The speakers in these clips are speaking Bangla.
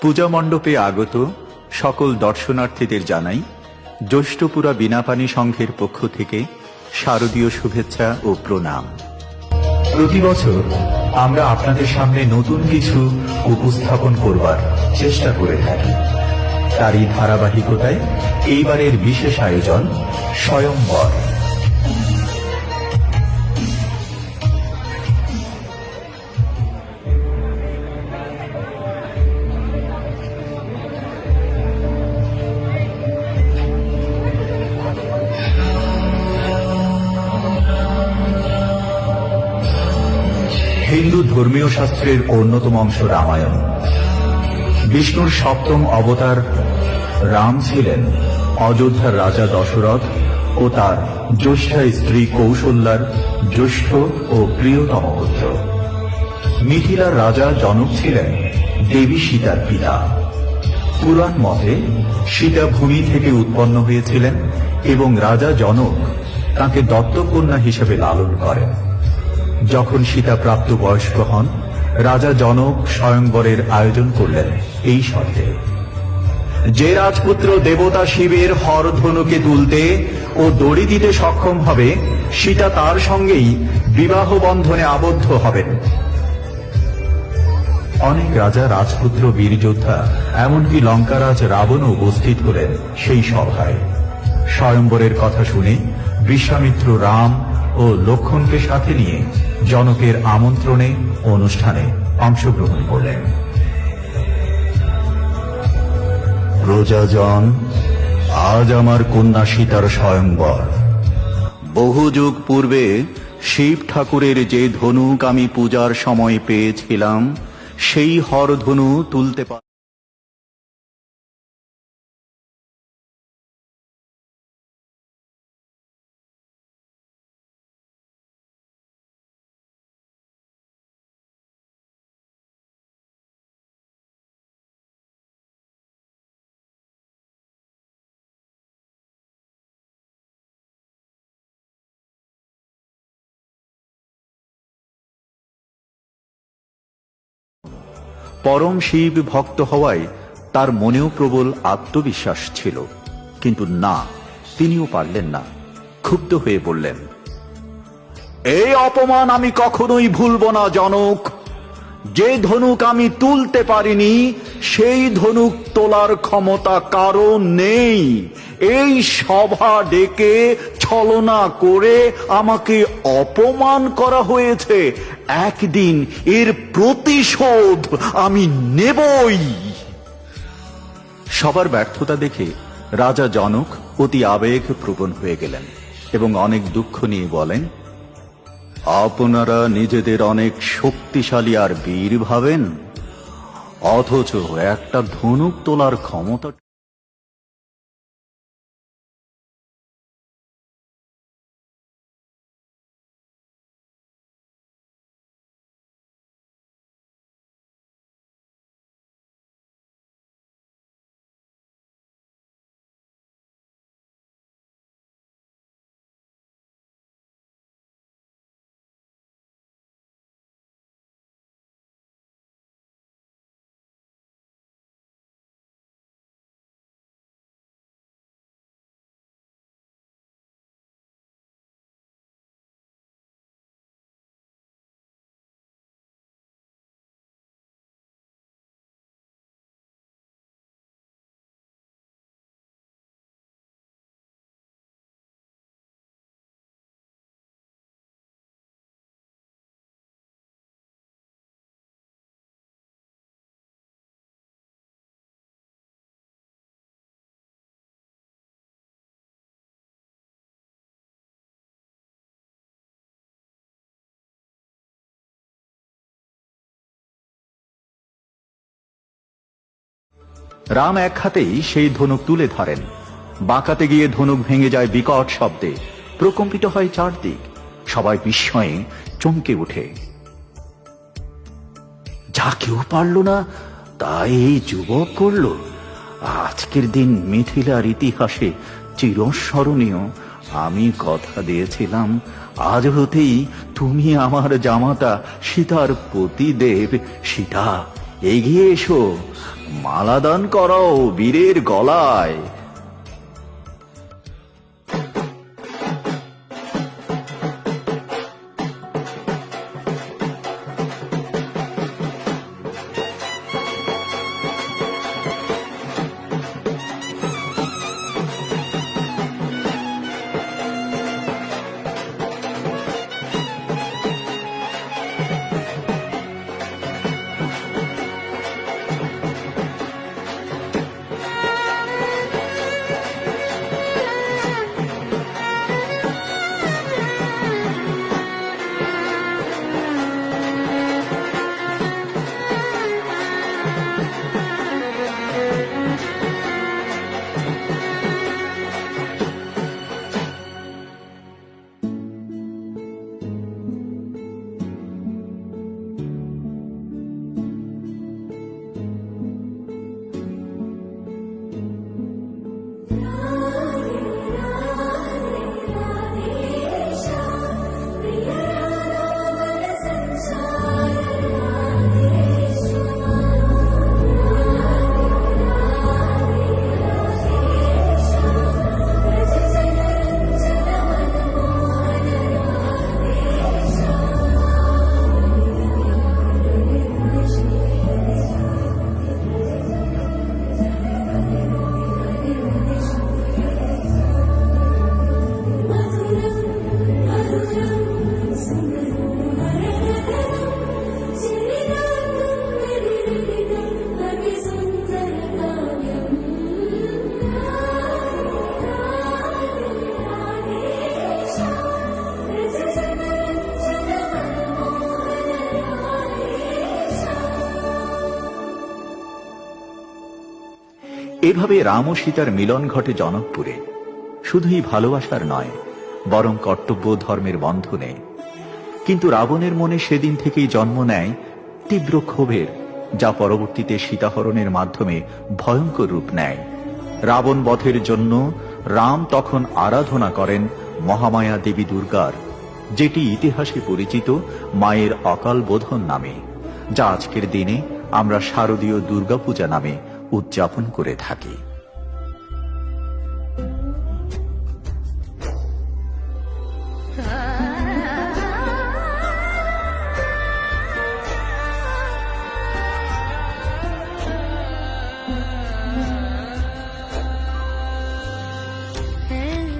পূজা মণ্ডপে আগত সকল দর্শনার্থীদের জানাই, জ্যৈষ্ঠপুরা বিনাপানি সংঘের পক্ষ থেকে শারদীয় শুভেচ্ছা ও প্রণাম। প্রতি বছর আমরা আপনাদের সামনে নতুন কিছু উপস্থাপন করবার চেষ্টা করে থাকি। তারই ধারাবাহিকতায় এইবারের বিশেষ আয়োজন স্বয়ংবর হিন্দু ধর্মীয় শাস্ত্রের অন্যতম অংশ রামায়ণ। বিষ্ণুর সপ্তম অবতার রাম ছিলেন, অযোধ্যার রাজা দশরথ ও তার জ্যেষ্ঠা স্ত্রী কৌশল্যার জ্যেষ্ঠ ও প্রিয়তম পুত্র। মিথিলার রাজা জনক ছিলেন দেবী সীতার পিতা। পুরাণ মতে সীতা ভূমি থেকে উৎপন্ন হয়েছিলেন এবং রাজা জনক তাকে দত্তকন্যা হিসেবে লালন করেন। যখন সীতা প্রাপ্ত বয়স্ক হন, রাজা জনক স্বয়ংবরের আয়োজন করলেন এই শর্তে। যে রাজপুত্র দেবতা শিবের হরধনুকে তুলতে ও দড়ি দিতে সক্ষম হবে, সীতা তার সঙ্গেই বিবাহ বন্ধনে আবদ্ধ হবেন। অনেক রাজা, রাজপুত্র, বীর যোদ্ধা, এমনকি লঙ্কারাজ, রাবণও উপস্থিত হলেন সেই সভায়। স্বয়ম্বরের কথা শুনে বিশ্বামিত্র রাম ও লক্ষণকে সাথে নিয়ে জনকের আমন্ত্রণে অনুষ্ঠানে অংশগ্রহণ করলেন। প্রজাজন, আজ আমার কন্যা সীতার স্বয়ংবর। বহু যুগ পূর্বে শিব ঠাকুরের যে ধনুক আমি পূজার সময় পেয়েছিলাম, সেই হর ধনু তুলতে পার পরম শিব ভক্ত হওয়ায় তার মনেও প্রবল আত্মবিশ্বাস ছিল। কিন্তু না, তিনিও পারলেন না। ক্ষুব্ধ হয়ে বললেন, এই অপমান আমি কখনোই ভুলব না, জনক। যে ধনুক আমি তুলতে পারিনি, সেই ধনুক তোলার ক্ষমতা কারও নেই। এই সভা ডেকে ছলনা করে আমাকে অপমান করা হয়েছে। একদিন এর প্রতিশোধ আমি নেবই। সবার ব্যর্থতা দেখে রাজা জনক অতি আবেগ প্রবণ হয়ে গেলেন এবং অনেক দুঃখ নিয়ে বলেন, আপনারা নিজেদের অনেক শক্তিশালী আর বীর ভাবেন, অথচ একটা ধনুক তোলার ক্ষমতা রাম এক হাতেই সেই ধনুক তুলে ধরেন। বাঁকাতে গিয়ে ধনুক ভেঙে যায় বিকট শব্দে। প্রকম্পিত হয় চারদিক। সবাই বিস্ময়ে চমকে ওঠে। যা কেউ পারল না, তাই এই যুবক করল। আজকের দিন মিথিলার ইতিহাসে চিরস্মরণীয়। আমি কথা দিয়েছিলাম, আজ হতেই তুমি আমার জামাতা সীতার পতিদেব সীতা। এগিয়ে এসো মালাদান করাও বীরের গলায়। এভাবে রাম ও সীতার মিলন ঘটে জনকপুরে। শুধুই ভালোবাসার নয়, বরং কর্তব্য ধর্মের বন্ধনে। কিন্তু রাবণের মনে সেদিন থেকেই জন্ম নেয় তীব্র ক্ষোভের, যা পরবর্তীতে সীতাহরণের মাধ্যমে ভয়ঙ্কর রূপ নেয়। রাবণ বধের জন্য রাম তখন আরাধনা করেন মহামায়া দেবী দুর্গার, যেটি ইতিহাসে পরিচিত মায়ের অকাল বোধন নামে, যা আজকের দিনে আমরা শারদীয় দুর্গাপূজা নামে উদযাপন করে থাকি।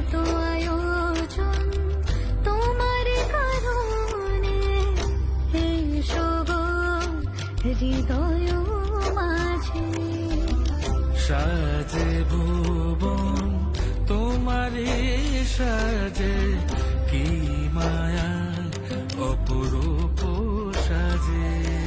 গো হৃদয় মাঝে। সাজে ভুবন তোমারে সাজে কি মায়া অপরূপ সাজে।